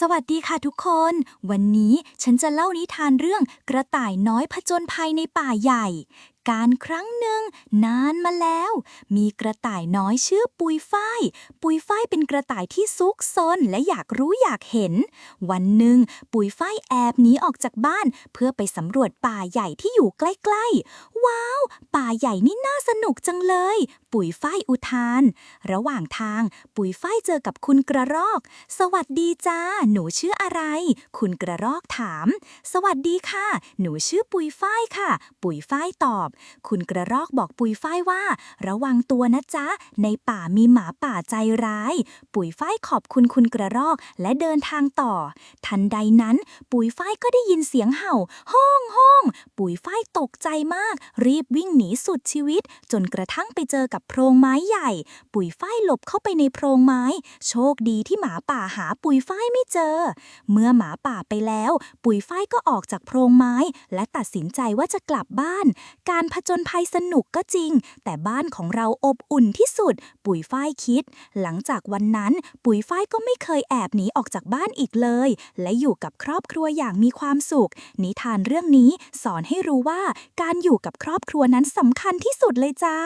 สวัสดีค่ะทุกคน วันนี้ฉันจะเล่านิทานเรื่องกระต่ายน้อยผจญภัยในป่าใหญ่ การครั้งหนึ่งนานมาแล้ว มีกระต่ายน้อยชื่อปุยฝ้าย ปุยฝ้ายเป็นกระต่ายที่ซุกซนและอยากรู้อยากเห็น วันหนึ่งปุยฝ้ายแอบหนีออกจากบ้าน เพื่อไปสำรวจป่าใหญ่ที่อยู่ใกล้ๆ ว้าว ป่าใหญ่นี่น่าสนุกจังเลย ปุยฝ้ายอุทาน ระหว่างทางปุยฝ้ายเจอกับคุณกระรอก สวัสดีจ้า หนูชื่ออะไร คุณกระรอกถาม สวัสดีค่ะ หนูชื่อปุยฝ้ายค่ะ ปุยฝ้ายตอบคุณกระรอกบอกปุ๋ยฝ้ายว่า ระวังตัวนะจ๊ะ ในป่ามีหมาป่าใจร้าย ปุ๋ยฝ้ายขอบคุณคุณกระรอกและเดินทางต่อ ทันใดนั้น ปุ๋ยฝ้ายก็ได้ยินเสียงเห่า ห้องห้องปุ๋ยฝ้ายตกใจมาก รีบวิ่งหนีสุดชีวิต จนกระทั่งไปเจอกับโพรงไม้ใหญ่ ปุ๋ยฝ้ายหลบเข้าไปในโพรงไม้ โชคดีที่หมาป่าหาปุ๋ยฝ้ายไม่เจอ เมื่อหมาป่าไปแล้ว ปุ๋ยฝ้ายก็ออกจากโพรงไม้ และตัดสินใจว่าจะกลับบ้าน การผจญภัยสนุกก็จริง แต่บ้านของเราอบอุ่นที่สุด ปุ๋ยฝ้ายคิด หลังจากวันนั้น ปุ๋ยฝ้ายก็ไม่เคยแอบหนีออกจากบ้านอีกเลย และอยู่กับครอบครัวอย่างมีความสุข นิทานเรื่องนี้สอนให้รู้ว่าการอยู่กับครอบครัวนั้นสำคัญที่สุดเลยจ้า